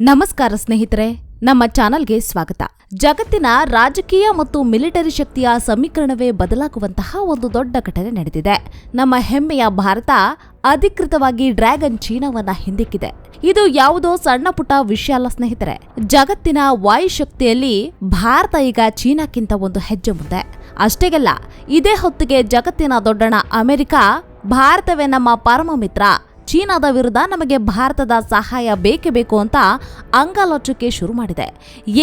ನಮಸ್ಕಾರ ಸ್ನೇಹಿತರೆ, ನಮ್ಮ ಚಾನಲ್ಗೆ ಸ್ವಾಗತ. ಜಗತ್ತಿನ ರಾಜಕೀಯ ಮತ್ತು ಮಿಲಿಟರಿ ಶಕ್ತಿಯ ಸಮೀಕರಣವೇ ಬದಲಾಗುವಂತಹ ಒಂದು ದೊಡ್ಡ ಘಟನೆ ನಡೆದಿದೆ. ನಮ್ಮ ಹೆಮ್ಮೆಯ ಭಾರತ ಅಧಿಕೃತವಾಗಿ ಡ್ರ್ಯಾಗನ್ ಚೀನಾವನ್ನ ಹಿಂದಿಕ್ಕಿದೆ. ಇದು ಯಾವುದೋ ಸಣ್ಣ ಪುಟ್ಟ ವಿಷಯ ಅಲ್ಲ ಸ್ನೇಹಿತರೆ. ಜಗತ್ತಿನ ವಾಯುಶಕ್ತಿಯಲ್ಲಿ ಭಾರತ ಈಗ ಚೀನಾಕ್ಕಿಂತ ಒಂದು ಹೆಜ್ಜೆ ಮುಂದೆ. ಅಷ್ಟೇಗಲ್ಲ, ಇದೇ ಹೊತ್ತಿಗೆ ಜಗತ್ತಿನ ದೊಡ್ಡಣ ಅಮೆರಿಕ ಭಾರತವೇ ನಮ್ಮ ಪರಮ ಮಿತ್ರ ಚೀನಾದ ವಿರುದ್ಧ ನಮಗೆ ಭಾರತದ ಸಹಾಯ ಬೇಕೇ ಬೇಕು ಅಂತ ಅಂಗಾಲೋಚಕ್ಕೆ ಶುರು ಮಾಡಿದೆ.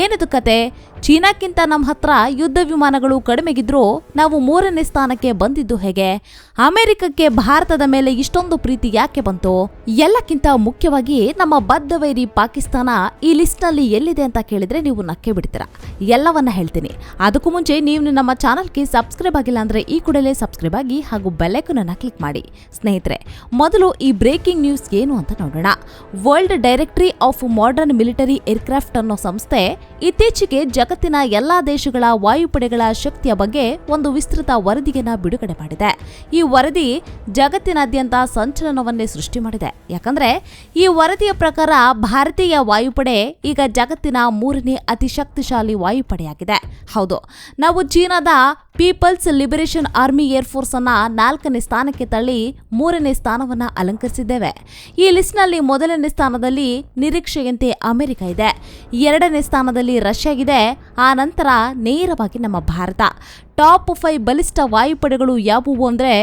ಏನಿದು ಕತೆ? ಚೀನಾಕ್ಕಿಂತ ನಮ್ಮ ಹತ್ರ ಯುದ್ಧ ವಿಮಾನಗಳು ಕಡಿಮೆಗಿದ್ರೂ ನಾವು ಮೂರನೇ ಸ್ಥಾನಕ್ಕೆ ಬಂದಿದ್ದು ಹೇಗೆ? ಅಮೆರಿಕಕ್ಕೆ ಭಾರತದ ಮೇಲೆ ಇಷ್ಟೊಂದು ಪ್ರೀತಿ ಯಾಕೆ ಬಂತು? ಎಲ್ಲಕ್ಕಿಂತ ಮುಖ್ಯವಾಗಿ ನಮ್ಮ ಬದ್ಧವೈರಿ ಪಾಕಿಸ್ತಾನ ಈ ಲಿಸ್ಟ್ನಲ್ಲಿ ಎಲ್ಲಿದೆ ಅಂತ ಕೇಳಿದ್ರೆ ನೀವು ನಕ್ಕೆ ಬಿಡ್ತೀರಾ. ಎಲ್ಲವನ್ನ ಹೇಳ್ತೀನಿ. ಅದಕ್ಕೂ ಮುಂಚೆ ನೀವು ನಮ್ಮ ಚಾನಲ್ಗೆ ಸಬ್ಸ್ಕ್ರೈಬ್ ಆಗಿಲ್ಲ ಅಂದ್ರೆ ಈ ಕೂಡಲೇ ಸಬ್ಸ್ಕ್ರೈಬ್ ಆಗಿ ಹಾಗೂ ಬೆಲ್ಲೈಕನ್ನ ಕ್ಲಿಕ್ ಮಾಡಿ. ಸ್ನೇಹಿತರೆ, ಮೊದಲು ಈ ಬ್ರೇಕಿಂಗ್ ನ್ಯೂಸ್ ಏನು ಅಂತ ನೋಡೋಣ. World directory of modern military aircraft ಅನ್ನೋ ಸಂಸ್ಥೆ ಇತ್ತೀಚೆಗೆ ಜಗತ್ತಿನ ಎಲ್ಲಾ ದೇಶಗಳ ವಾಯುಪಡೆಗಳ ಶಕ್ತಿಯ ಬಗ್ಗೆ ಒಂದು ವಿಸ್ತೃತ ವರದಿಯನ್ನ ಬಿಡುಗಡೆ ಮಾಡಿದೆ. ಈ ವರದಿ ಜಗತ್ತಿನಾದ್ಯಂತ ಸಂಚಲನವನ್ನೇ ಸೃಷ್ಟಿ ಮಾಡಿದೆ. ಯಾಕಂದ್ರೆ ಈ ವರದಿಯ ಪ್ರಕಾರ ಭಾರತೀಯ ವಾಯುಪಡೆ ಈಗ ಜಗತ್ತಿನ ಮೂರನೇ ಅತಿ ಶಕ್ತಿಶಾಲಿ ವಾಯುಪಡೆಯಾಗಿದೆ. ಹೌದು, ನಾವು ಚೀನಾದ ಪೀಪಲ್ಸ್ ಲಿಬರೇಷನ್ ಆರ್ಮಿ ಏರ್ಫೋರ್ಸ್ ಅನ್ನ ನಾಲ್ಕನೇ ಸ್ಥಾನಕ್ಕೆ ತಳ್ಳಿ ಮೂರನೇ ಸ್ಥಾನವನ್ನ ಅಲಂಕರಿಸಿದ್ದೇವೆ ಈ ಲಿಸ್ಟ್ನಲ್ಲಿ ಮೊದಲನೇ ಸ್ಥಾನದಲ್ಲಿ ನಿರೀಕ್ಷೆಯಂತೆ ಅಮೆರಿಕ ಇದೆ. ಎರಡನೇ ಸ್ಥಾನದಲ್ಲಿ ರಷ್ಯಾ ಇದೆ. ಆ ನಂತರ ನೇರವಾಗಿ ನಮ್ಮ ಭಾರತ. ಟಾಪ್ ಫೈವ್ ಬಲಿಷ್ಠ ವಾಯುಪಡೆಗಳು ಯಾವುವು ಅಂದರೆ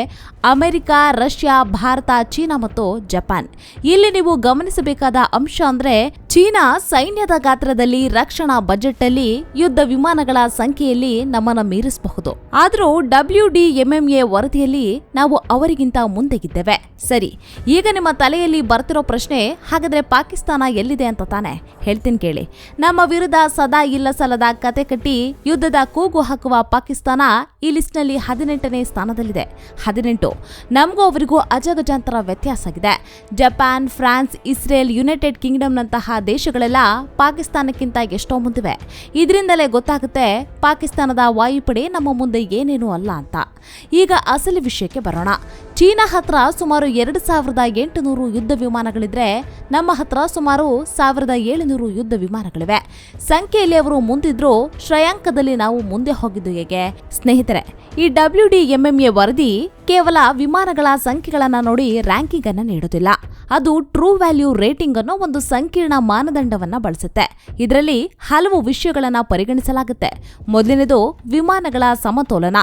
ಅಮೆರಿಕ, ರಷ್ಯಾ, ಭಾರತ, ಚೀನಾ ಮತ್ತು ಜಪಾನ್. ಇಲ್ಲಿ ನೀವು ಗಮನಿಸಬೇಕಾದ ಅಂಶ ಅಂದರೆ ಚೀನಾ ಸೈನ್ಯದ ಗಾತ್ರದಲ್ಲಿ ರಕ್ಷಣಾ ಬಜೆಟ್ ಅಲ್ಲಿ ಯುದ್ಧ ವಿಮಾನಗಳ ಸಂಖ್ಯೆಯಲ್ಲಿ ನಮ್ಮನ್ನು ಮೀರಿಸಬಹುದು. ಆದರೂ ಡಬ್ಲ್ಯೂ ಡಿ ಎಂಎಂಎ ವರದಿಯಲ್ಲಿ ನಾವು ಅವರಿಗಿಂತ ಮುಂದೆಗಿದ್ದೇವೆ ಸರಿ, ಈಗ ನಿಮ್ಮ ತಲೆಯಲ್ಲಿ ಬರ್ತಿರೋ ಪ್ರಶ್ನೆ, ಹಾಗಾದ್ರೆ ಪಾಕಿಸ್ತಾನ ಎಲ್ಲಿದೆ ಅಂತ ತಾನೆ? ಹೇಳ್ತೀನಿ ಕೇಳಿ. ನಮ್ಮ ವಿರುದ್ಧ ಸದಾ ಇಲ್ಲ ಸಲ್ಲದ ಕತೆ ಕಟ್ಟಿ ಯುದ್ಧದ ಕೂಗು ಹಾಕುವ ಪಾಕಿಸ್ತಾನ ಈ ಲಿಸ್ಟ್ನಲ್ಲಿ ಹದಿನೆಂಟನೇ ಸ್ಥಾನದಲ್ಲಿದೆ. ಹದಿನೆಂಟು. ನಮಗೂ ಅವರಿಗೂ ಅಜಗಜಾಂತರ ವ್ಯತ್ಯಾಸ ಆಗಿದೆ. ಜಪಾನ್, ಫ್ರಾನ್ಸ್, ಇಸ್ರೇಲ್, ಯುನೈಟೆಡ್ ಕಿಂಗ್ಡಮ್ನಂತಹ ದೇಶಗಳೆಲ್ಲ ಪಾಕಿಸ್ತಾನಕ್ಕಿಂತ ಎಷ್ಟೋ ಮುಂದಿವೆ. ಇದರಿಂದಲೇ ಗೊತ್ತಾಗುತ್ತೆ ಪಾಕಿಸ್ತಾನದ ವಾಯುಪಡೆ ನಮ್ಮ ಮುಂದೆ ಏನೇನೂ ಅಲ್ಲ ಅಂತ. ಈಗ ಅಸಲಿ ವಿಷಯಕ್ಕೆ ಬರೋಣ. ಚೀನಾ ಹತ್ರ ಸುಮಾರು ಎರಡು ಸಾವಿರದ ಎಂಟುನೂರು ಯುದ್ಧ ವಿಮಾನಗಳಿದ್ರೆ ನಮ್ಮ ಹತ್ರ ಸುಮಾರು ಸಾವಿರದ ಏಳುನೂರು ಯುದ್ಧ ವಿಮಾನಗಳಿವೆ. ಸಂಖ್ಯೆಯಲ್ಲಿ ಅವರು ಮುಂದಿದ್ರು ಶ್ರೇಯಾಂಕದಲ್ಲಿ ನಾವು ಮುಂದೆ ಹೋಗಿದ್ದು ಹೇಗೆ? ಸ್ನೇಹಿತರೆ ಈ ಡಬ್ಲ್ಯೂ ಡಿ ಎಂಎಂಎ ವರದಿ ಕೇವಲ ವಿಮಾನಗಳ ಸಂಖ್ಯೆಗಳನ್ನು ನೋಡಿ ರ್ಯಾಂಕಿಂಗ್ ಅನ್ನು ನೀಡುತ್ತಿಲ್ಲ ಅದು ಟ್ರೂ ವ್ಯಾಲ್ಯೂ ರೇಟಿಂಗ್ ಅನ್ನೋ ಒಂದು ಸಂಕೀರ್ಣ ಮಾನದಂಡವನ್ನ ಬಳಸುತ್ತೆ. ಇದರಲ್ಲಿ ಹಲವು ವಿಷಯಗಳನ್ನ ಪರಿಗಣಿಸಲಾಗುತ್ತೆ. ಮೊದಲನೇದು ವಿಮಾನಗಳ ಸಮತೋಲನ.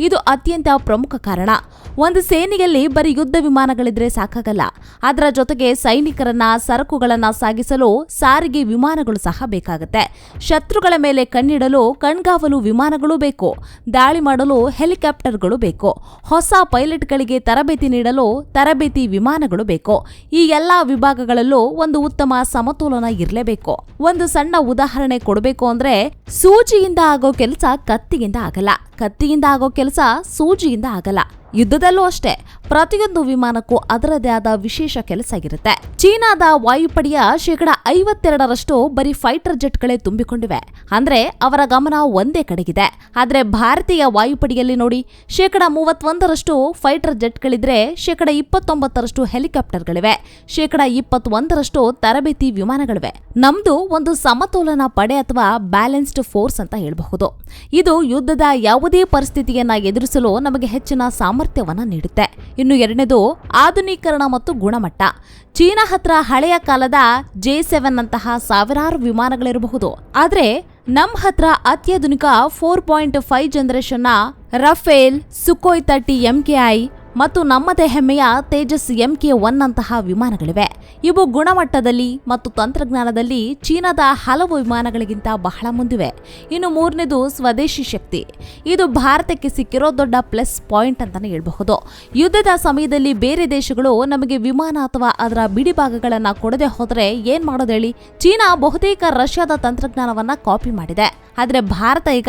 ಇದು ಅತ್ಯಂತ ಪ್ರಮುಖ ಕಾರಣ. ಒಂದು ಸೇನೆಯಲ್ಲಿ ಬರೀ ಯುದ್ಧ ವಿಮಾನಗಳಿದ್ರೆ ಸಾಕಾಗಲ್ಲ. ಅದರ ಜೊತೆಗೆ ಸೈನಿಕರನ್ನ, ಸರಕುಗಳನ್ನ ಸಾಗಿಸಲು ಸಾರಿಗೆ ವಿಮಾನಗಳು ಸಹ ಬೇಕಾಗುತ್ತೆ. ಶತ್ರುಗಳ ಮೇಲೆ ಕಣ್ಣಿಡಲು ಕಣ್ಗಾವಲು ವಿಮಾನಗಳು ಬೇಕು. ದಾಳಿ ಮಾಡಲು ಹೆಲಿಕಾಪ್ಟರ್ಗಳು ಬೇಕು. ಹೊಸ ಪೈಲಟ್ಗಳಿಗೆ ತರಬೇತಿ ನೀಡಲು ತರಬೇತಿ ವಿಮಾನಗಳು ಬೇಕು. ಈ ಎಲ್ಲಾ ವಿಭಾಗಗಳಲ್ಲೂ ಒಂದು ಉತ್ತಮ ಸಮತೋಲನ ಇರಲೇಬೇಕು. ಒಂದು ಸಣ್ಣ ಉದಾಹರಣೆ ಕೊಡಬೇಕು ಅಂದ್ರೆ ಸೂಜಿಯಿಂದ ಆಗೋ ಕೆಲಸ ಕತ್ತಿಯಿಂದ ಆಗಲ್ಲ. ಕತ್ತಿಯಿಂದ ಆಗೋ ಕೆಲಸ ಸೂಜಿಯಿಂದ ಆಗಲ್ಲ. ಯುದ್ಧದಲ್ಲೂ ಅಷ್ಟೇ, ಪ್ರತಿಯೊಂದು ವಿಮಾನಕ್ಕೂ ಅದರದೇ ಆದ ವಿಶೇಷ ಕೆಲಸ ಇರುತ್ತೆ. ಚೀನಾದ ವಾಯುಪಡೆಯ ಶೇಕಡ ಐವತ್ತೆರಡರಷ್ಟು ಬರೀ ಫೈಟರ್ ಜೆಟ್ಗಳೇ ತುಂಬಿಕೊಂಡಿವೆ. ಅಂದ್ರೆ ಅವರ ಗಮನ ಒಂದೇ ಕಡೆಗಿದೆ. ಆದ್ರೆ ಭಾರತೀಯ ವಾಯುಪಡೆಯಲ್ಲಿ ನೋಡಿ, ಶೇಕಡ ಮೂವತ್ತೊಂದರಷ್ಟು ಫೈಟರ್ ಜೆಟ್ಗಳಿದ್ರೆ ಶೇಕಡ ಇಪ್ಪತ್ತೊಂಬತ್ತರಷ್ಟು ಹೆಲಿಕಾಪ್ಟರ್ಗಳಿವೆ. ಶೇಕಡ ಇಪ್ಪತ್ತೊಂದರಷ್ಟು ತರಬೇತಿ ವಿಮಾನಗಳಿವೆ. ನಮ್ದು ಒಂದು ಸಮತೋಲನ ಪಡೆ ಅಥವಾ ಬ್ಯಾಲೆನ್ಸ್ಡ್ ಫೋರ್ಸ್ ಅಂತ ಹೇಳಬಹುದು. ಇದು ಯುದ್ಧದ ಯಾವುದೇ ಪರಿಸ್ಥಿತಿಯನ್ನ ಎದುರಿಸಲು ನಮಗೆ ಹೆಚ್ಚಿನ ಸಾಮರ್ಥ್ಯವನ್ನ ನೀಡುತ್ತೆ. ಇನ್ನು ಎರಡನೇದು ಆಧುನೀಕರಣ ಮತ್ತು ಗುಣಮಟ್ಟ. ಚೀನಾ ಹತ್ರ ಹಳೆಯ ಕಾಲದ ಜೆ ಸೆವೆನ್ ಅಂತಹ ಸಾವಿರಾರು ವಿಮಾನಗಳಿರಬಹುದು. ಆದರೆ ನಮ್ ಹತ್ರ ಅತ್ಯಾಧುನಿಕ ಫೋರ್ ಪಾಯಿಂಟ್ ಫೈವ್ ಜನರೇಷನ್ನ ರಫೇಲ್, ಸುಕೋಯ್ ತರ್ಟಿ ಎಂಕೆಐ ಮತ್ತು ನಮ್ಮದೇ ಹೆಮ್ಮೆಯ ತೇಜಸ್ ಎಂಕೆ ಒನ್ ಅಂತಹ ವಿಮಾನಗಳಿವೆ. ಇವು ಗುಣಮಟ್ಟದಲ್ಲಿ ಮತ್ತು ತಂತ್ರಜ್ಞಾನದಲ್ಲಿ ಚೀನಾದ ಹಲವು ವಿಮಾನಗಳಿಗಿಂತ ಬಹಳ ಮುಂದಿವೆ. ಇನ್ನು ಮೂರನೇದು ಸ್ವದೇಶಿ ಶಕ್ತಿ. ಇದು ಭಾರತಕ್ಕೆ ಸಿಕ್ಕಿರೋ ದೊಡ್ಡ ಪ್ಲಸ್ ಪಾಯಿಂಟ್ ಅಂತಾನೆ ಹೇಳಬಹುದು. ಯುದ್ಧದ ಸಮಯದಲ್ಲಿ ಬೇರೆ ದೇಶಗಳು ನಮಗೆ ವಿಮಾನ ಅಥವಾ ಅದರ ಬಿಡಿ ಭಾಗಗಳನ್ನು ಕೊಡದೆ ಹೋದರೆ ಏನ್ ಮಾಡೋದು ಹೇಳಿ ಚೀನಾ ಬಹುತೇಕ ರಷ್ಯಾದ ತಂತ್ರಜ್ಞಾನವನ್ನ ಕಾಪಿ ಮಾಡಿದೆ. ಆದ್ರೆ ಭಾರತ ಈಗ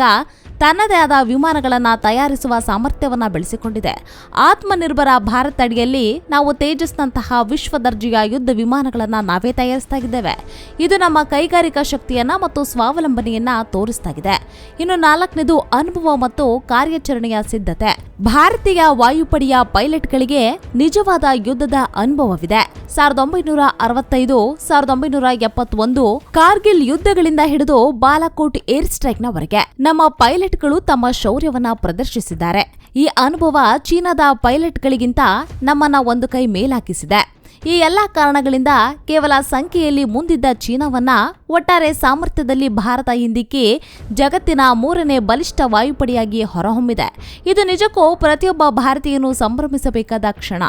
ತನ್ನದೇ ಆದ ವಿಮಾನಗಳನ್ನು ತಯಾರಿಸುವ ಸಾಮರ್ಥ್ಯವನ್ನು ಬೆಳೆಸಿಕೊಂಡಿದೆ. ಆತ್ಮನಿರ್ಭರ ಭಾರತ್ ಅಡಿಯಲ್ಲಿ ನಾವು ತೇಜಸ್ನಂತಹ ವಿಶ್ವ ದರ್ಜೆಯ ಯುದ್ಧ ವಿಮಾನಗಳನ್ನು ನಾವೇ ತಯಾರಿಸ್ತಾ ಇದ್ದೇವೆ. ಇದು ನಮ್ಮ ಕೈಗಾರಿಕಾ ಶಕ್ತಿಯನ್ನ ಮತ್ತು ಸ್ವಾವಲಂಬನೆಯನ್ನು ತೋರಿಸ್ತಾ ಇದೆ ಇನ್ನು ನಾಲ್ಕನೇದು ಅನುಭವ ಮತ್ತು ಕಾರ್ಯಾಚರಣೆಯ ಸಿದ್ಧತೆ. ಭಾರತೀಯ ವಾಯುಪಡೆಯ ಪೈಲಟ್ಗಳಿಗೆ ನಿಜವಾದ ಯುದ್ಧದ ಅನುಭವವಿದೆ. ಸಾವಿರದ ಒಂಬೈನೂರ ಅರವತ್ತೈದು, ಸಾವಿರದ ಒಂಬೈನೂರ ಎಪ್ಪತ್ತೊಂದು, ಕಾರ್ಗಿಲ್ ಯುದ್ಧಗಳಿಂದ ಹಿಡಿದು ಬಾಲಾಕೋಟ್ ಏರ್ ಸ್ಟ್ರೈಕ್ನವರೆಗೆ ನಮ್ಮ ಪೈಲಟ್ಗಳು ತಮ್ಮ ಶೌರ್ಯವನ್ನ ಪ್ರದರ್ಶಿಸಿದ್ದಾರೆ. ಈ ಅನುಭವ ಚೀನಾದ ಪೈಲಟ್ಗಳಿಗಿಂತ ನಮ್ಮನ್ನ ಒಂದು ಕೈ ಮೇಲಾಕಿಸಿದೆ. ಈ ಎಲ್ಲಾ ಕಾರಣಗಳಿಂದ ಕೇವಲ ಸಂಖ್ಯೆಯಲ್ಲಿ ಮುಂದಿದ್ದ ಚೀನಾವನ್ನ ಒಟ್ಟಾರೆ ಸಾಮರ್ಥ್ಯದಲ್ಲಿ ಭಾರತ ಹಿಂದಿಕ್ಕಿ ಜಗತ್ತಿನ ಮೂರನೇ ಬಲಿಷ್ಠ ವಾಯುಪಡೆಯಾಗಿ ಹೊರಹೊಮ್ಮಿದೆ. ಇದು ನಿಜಕ್ಕೂ ಪ್ರತಿಯೊಬ್ಬ ಭಾರತೀಯನು ಸಂಭ್ರಮಿಸಬೇಕಾದ ಕ್ಷಣ.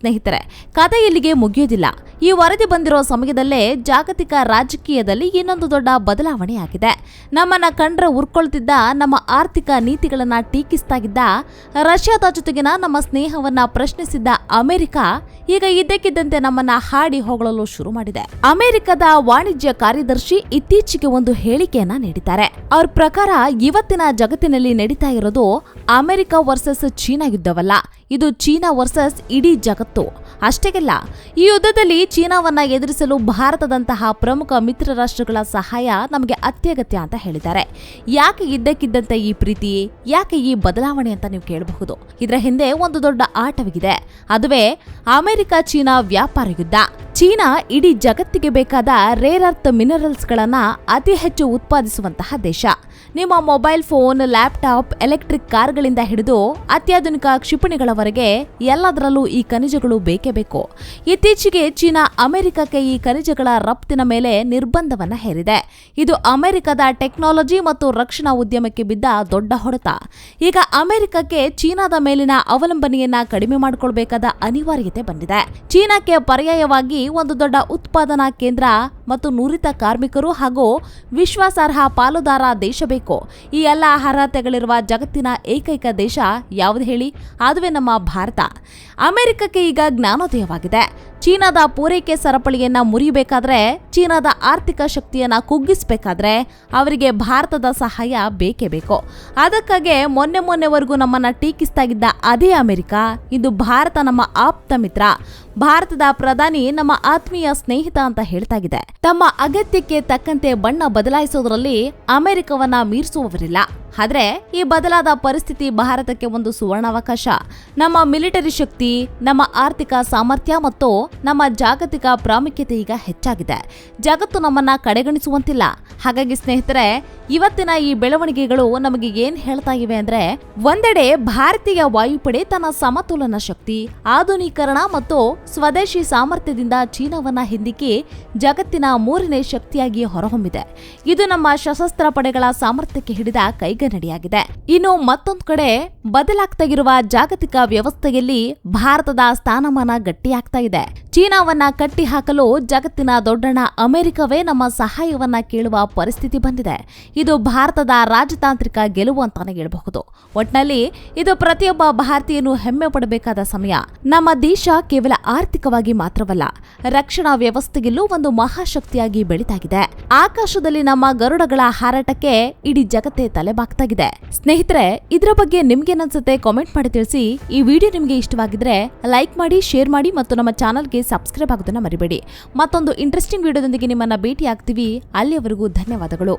ಸ್ನೇಹಿತರೆ ಕಥೆ ಇಲ್ಲಿಗೆ ಮುಗಿಯೋದಿಲ್ಲ ಈ ವರದಿ ಬಂದಿರೋ ಸಮಯದಲ್ಲೇ ಜಾಗತಿಕ ರಾಜಕೀಯದಲ್ಲಿ ಇನ್ನೊಂದು ದೊಡ್ಡ ಬದಲಾವಣೆಯಾಗಿದೆ ನಮ್ಮನ್ನ ಕಂಡ್ರೆ ಉರ್ಕೊಳ್ತಿದ್ದ, ನಮ್ಮ ಆರ್ಥಿಕ ನೀತಿಗಳನ್ನ ಟೀಕಿಸ್ತಾಗಿದ್ದ ರಷ್ಯಾದ ಜೊತೆಗಿನ ನಮ್ಮ ಸ್ನೇಹವನ್ನ ಪ್ರಶ್ನಿಸಿದ್ದ ಅಮೆರಿಕ ಈಗ ಇದ್ದಕ್ಕಿದ್ದಂತೆ ನಮ್ಮನ್ನ ಹಾಡಿ ಹೊಗಳಲು ಶುರು ಮಾಡಿದೆ. ಅಮೆರಿಕದ ವಾಣಿಜ್ಯ ಕಾರ್ಯದರ್ಶಿ ಇತ್ತೀಚೆಗೆ ಒಂದು ಹೇಳಿಕೆಯನ್ನ ನೀಡಿದ್ದಾರೆ. ಅವ್ರ ಪ್ರಕಾರ ಇವತ್ತಿನ ಜಗತ್ತಿನಲ್ಲಿ ನಡೀತಾ ಇರೋದು ಅಮೆರಿಕ ವರ್ಸಸ್ ಚೀನಾ ಯುದ್ಧವಲ್ಲ. ಇದು ಚೀನಾ ವರ್ಸಸ್ ಇಡೀ ಜಗತ್ತು. ಅಷ್ಟೇಗಲ್ಲ, ಈ ಯುದ್ಧದಲ್ಲಿ ಚೀನಾವನ್ನ ಎದುರಿಸಲು ಭಾರತದಂತಹ ಪ್ರಮುಖ ಮಿತ್ರ ರಾಷ್ಟ್ರಗಳ ಸಹಾಯ ನಮಗೆ ಅತ್ಯಗತ್ಯ ಅಂತ ಹೇಳಿದ್ದಾರೆ. ಯಾಕೆ ಇದ್ದಕ್ಕಿದ್ದಂತೆ ಈ ಪ್ರೀತಿ, ಯಾಕೆ ಈ ಬದಲಾವಣೆ ಅಂತ ನೀವು ಕೇಳಬಹುದು. ಇದರ ಹಿಂದೆ ಒಂದು ದೊಡ್ಡ ಆಟವಿದೆ ಅದುವೇ ಅಮೆರಿಕ ಚೀನಾ ವ್ಯಾಪಾರ ಯುದ್ಧ. ಚೀನಾ ಇಡೀ ಜಗತ್ತಿಗೆ ಬೇಕಾದ ರೇರ್ ಅರ್ತ್ ಮಿನರಲ್ಸ್ಗಳನ್ನ ಅತಿ ಹೆಚ್ಚು ಉತ್ಪಾದಿಸುವಂತಹ ದೇಶ. ನಿಮ್ಮ ಮೊಬೈಲ್ ಫೋನ್ ಲ್ಯಾಪ್ಟಾಪ್ ಎಲೆಕ್ಟ್ರಿಕ್ ಕಾರ್ಗಳಿಂದ ಹಿಡಿದು ಅತ್ಯಾಧುನಿಕ ಕ್ಷಿಪಣಿಗಳವರೆಗೆ ಎಲ್ಲದರಲ್ಲೂ ಈ ಖನಿಜಗಳು ಬೇಕೇ ಬೇಕು. ಇತ್ತೀಚೆಗೆ ಚೀನಾ ಅಮೆರಿಕಕ್ಕೆ ಈ ಖನಿಜಗಳ ರಫ್ತಿನ ಮೇಲೆ ನಿರ್ಬಂಧವನ್ನು ಹೇರಿದೆ. ಇದು ಅಮೆರಿಕದ ಟೆಕ್ನಾಲಜಿ ಮತ್ತು ರಕ್ಷಣಾ ಉದ್ಯಮಕ್ಕೆ ಬಿದ್ದ ದೊಡ್ಡ ಹೊಡೆತ. ಈಗ ಅಮೆರಿಕಕ್ಕೆ ಚೀನಾದ ಮೇಲಿನ ಅವಲಂಬನೆಯನ್ನ ಕಡಿಮೆ ಮಾಡಿಕೊಳ್ಬೇಕಾದ ಅನಿವಾರ್ಯತೆ ಬಂದಿದೆ. ಚೀನಾಕ್ಕೆ ಪರ್ಯಾಯವಾಗಿ ಒಂದು ದೊಡ್ಡ ಉತ್ಪಾದನಾ ಕೇಂದ್ರ ಮತ್ತು ನುರಿತ ಕಾರ್ಮಿಕರು ಹಾಗೂ ವಿಶ್ವಾಸಾರ್ಹ ಪಾಲುದಾರ ದೇಶ ಬೇಕು. ಈ ಎಲ್ಲ ಅರ್ಹತೆಗಳಿರುವ ಜಗತ್ತಿನ ಏಕೈಕ ದೇಶ ಯಾವುದು ಹೇಳಿ? ಅದುವೇ ನಮ್ಮ ಭಾರತ. ಅಮೆರಿಕಕ್ಕೆ ಈಗ ಜ್ಞಾನೋದಯವಾಗಿದೆ. ಚೀನಾದ ಪೂರೈಕೆ ಸರಪಳಿಯನ್ನ ಮುರಿಯಬೇಕಾದ್ರೆ ಚೀನಾದ ಆರ್ಥಿಕ ಶಕ್ತಿಯನ್ನ ಕುಗ್ಗಿಸಬೇಕಾದ್ರೆ ಅವರಿಗೆ ಭಾರತದ ಸಹಾಯ ಬೇಕೇ ಬೇಕು. ಅದಕ್ಕಾಗಿ ಮೊನ್ನೆ ಮೊನ್ನೆವರೆಗೂ ನಮ್ಮನ್ನ ಟೀಕಿಸ್ತಾಗಿದ್ದ ಅದೇ ಅಮೆರಿಕ, ಇಂದು ಭಾರತ ನಮ್ಮ ಆಪ್ತ ಮಿತ್ರ. ಭಾರತದ ಪ್ರಧಾನಿ ನಮ್ಮ ಆತ್ಮೀಯ ಸ್ನೇಹಿತ ಅಂತ ಹೇಳ್ತಾಗಿದೆ. ತಮ್ಮ ಅಗತ್ಯಕ್ಕೆ ತಕ್ಕಂತೆ ಬಣ್ಣ ಬದಲಾಯಿಸೋದ್ರಲ್ಲಿ ಅಮೆರಿಕವನ್ನ ಮೀರಿಸುವವರಿಲ್ಲ. ಆದ್ರೆ ಈ ಬದಲಾದ ಪರಿಸ್ಥಿತಿ ಭಾರತಕ್ಕೆ ಒಂದು ಸುವರ್ಣಾವಕಾಶ. ನಮ್ಮ ಮಿಲಿಟರಿ ಶಕ್ತಿ, ನಮ್ಮ ಆರ್ಥಿಕ ಸಾಮರ್ಥ್ಯ ಮತ್ತು ನಮ್ಮ ಜಾಗತಿಕ ಪ್ರಾಮುಖ್ಯತೆ ಈಗ ಹೆಚ್ಚಾಗಿದೆ. ಜಗತ್ತು ನಮ್ಮನ್ನ ಕಡೆಗಣಿಸುವಂತಿಲ್ಲ. ಹಾಗಾಗಿ ಸ್ನೇಹಿತರೆ ಇವತ್ತಿನ ಈ ಬೆಳವಣಿಗೆಗಳು ನಮಗೆ ಏನ್ ಹೇಳ್ತಾ ಇವೆ ಅಂದ್ರೆ, ಒಂದೆಡೆ ಭಾರತೀಯ ವಾಯುಪಡೆ ತನ್ನ ಸಮತೋಲನ ಶಕ್ತಿ, ಆಧುನೀಕರಣ ಮತ್ತು ಸ್ವದೇಶಿ ಸಾಮರ್ಥ್ಯದಿಂದ ಚೀನಾವನ್ನ ಹಿಂದಿಕ್ಕಿ ಜಗತ್ತಿನ ಮೂರನೇ ಶಕ್ತಿಯಾಗಿ ಹೊರಹೊಮ್ಮಿದೆ. ಇದು ನಮ್ಮ ಸಶಸ್ತ್ರ ಪಡೆಗಳ ಸಾಮರ್ಥ್ಯಕ್ಕೆ ಹಿಡಿದ ಕೈಗನ್ನಡಿಯಾಗಿದೆ. ಇನ್ನು ಮತ್ತೊಂದು ಕಡೆ ಬದಲಾಗ್ತಾ ಜಾಗತಿಕ ವ್ಯವಸ್ಥೆಯಲ್ಲಿ ಭಾರತದ ಸ್ಥಾನಮಾನ ಗಟ್ಟಿಯಾಗ್ತಾ ಇದೆ. ಚೀನಾವನ್ನ ಕಟ್ಟಿ ಹಾಕಲು ಜಗತ್ತಿನ ದೊಡ್ಡಣ್ಣ ಅಮೆರಿಕವೇ ನಮ್ಮ ಸಹಾಯವನ್ನ ಕೇಳುವ ಪರಿಸ್ಥಿತಿ ಬಂದಿದೆ. ಇದು ಭಾರತದ ರಾಜತಾಂತ್ರಿಕ ಗೆಲುವು ಅಂತಾನೆ ಹೇಳಬಹುದು. ಒಟ್ನಲ್ಲಿ ಇದು ಪ್ರತಿಯೊಬ್ಬ ಭಾರತೀಯನು ಹೆಮ್ಮೆ ಪಡಬೇಕಾದ ಸಮಯ. ನಮ್ಮ ದೇಶ ಕೇವಲ ಆರ್ಥಿಕವಾಗಿ ಮಾತ್ರವಲ್ಲ, ರಕ್ಷಣಾ ವ್ಯವಸ್ಥೆಗೆಲ್ಲೂ ಒಂದು ಮಹಾಶಕ್ತಿಯಾಗಿ ಬೆಳೀತಾಗಿದೆ. ಆಕಾಶದಲ್ಲಿ ನಮ್ಮ ಗರುಡಗಳ ಹಾರಾಟಕ್ಕೆ ಇಡೀ ಜಗತ್ತೇ ತಲೆಬಾಗ್ತಾಗಿದೆ. ಸ್ನೇಹಿತರೆ, ಇದರ ಬಗ್ಗೆ ನಿಮ್ಗೇನನ್ಸುತ್ತೆ ಕಾಮೆಂಟ್ ಮಾಡಿ ತಿಳಿಸಿ. ಈ ವಿಡಿಯೋ ನಿಮಗೆ ಇಷ್ಟವಾಗಿದ್ರೆ ಲೈಕ್ ಮಾಡಿ ಶೇರ್ ಮಾಡಿ ಮತ್ತು ನಮ್ಮ ಚಾನಲ್ಗೆ ಸಬ್ಸ್ಕ್ರೈಬ್ ಆಗೋದನ್ನ ಮರಿಬೇಡಿ. ಮತ್ತೊಂದು ಇಂಟ್ರೆಸ್ಟಿಂಗ್ ವಿಡಿಯೋದೊಂದಿಗೆ ನಿಮ್ಮನ್ನ ಭೇಟಿ ಆಗ್ತೀವಿ ಅಲ್ಲಿಯವರೆಗೂ ಧನ್ಯವಾದಗಳು.